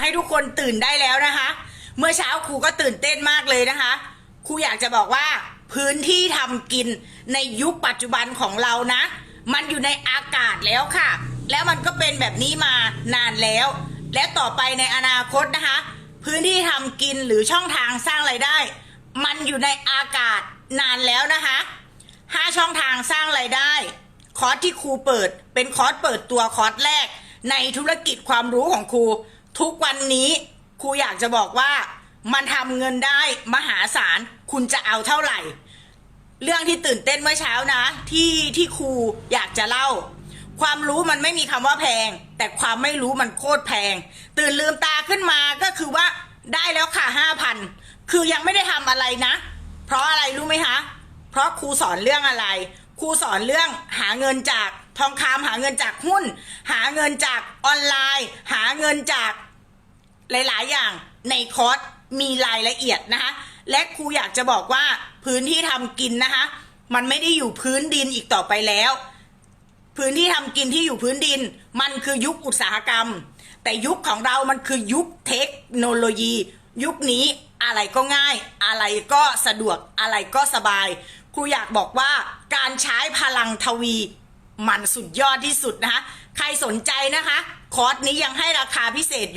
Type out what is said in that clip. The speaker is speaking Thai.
ให้ทุกคนตื่นได้แล้วนะคะ เมื่อเช้าครูก็ตื่นเต้นมากเลยนะคะครูอยากจะบอกว่าพื้นที่ทำกินในยุคปัจจุบันของเรานะ มันอยู่ในอากาศแล้วค่ะ แล้วมันก็เป็นแบบนี้มานานแล้ว และต่อไปในอนาคตนะคะ พื้นที่ทำกินหรือช่องทางสร้างไรายได้ มันอยู่ในอากาศนานแล้วนะคะห้าช่องทางสร้างไรายได้ คอร์สที่ครูเปิด เป็นคอร์สเปิดตัวคอร์สแรก ในธุรกิจความรู้ของครู ทุกวันนี้ครูอยากจะบอกว่ามันทำเงินได้มหาศาลคุณจะเอาเท่าไหร่ เรื่องที่ตื่นเต้นเมื่อเช้านะ ที่ที่ครูอยากจะเล่า ความรู้มันไม่มีคำว่าแพง แต่ความไม่รู้มันโคตรแพง ตื่นลืมตาขึ้นมาก็คือว่าได้แล้วค่ะห้าพันคือยังไม่ได้ทำอะไรนะ เพราะอะไรรู้ไหมคะ เพราะครูสอนเรื่องอะไร ครูสอนเรื่องหาเงินจากทองคำหาเงินจากหุ้น หาเงินจากออนไลน์ หาเงินจาก หลาย ๆ อย่างในคอร์สมีรายละเอียดนะคะ และครูอยากจะบอกว่าพื้นที่ทำกินนะคะ มันไม่ได้อยู่พื้นดินอีกต่อไปแล้ว พื้นที่ทำกินที่อยู่พื้นดิน มันคือยุคอุตสาหกรรม แต่ยุคของเรามันคือยุคเทคโนโลยี ยุคนี้อะไรก็ง่าย อะไรก็สะดวกอะไรก็สบาย ครูอยากบอกว่าการใช้พลังทวีมันสุดยอดที่สุดนะคะ ใครสนใจนะคะ คอร์สนี้ยังให้ราคาพิเศษ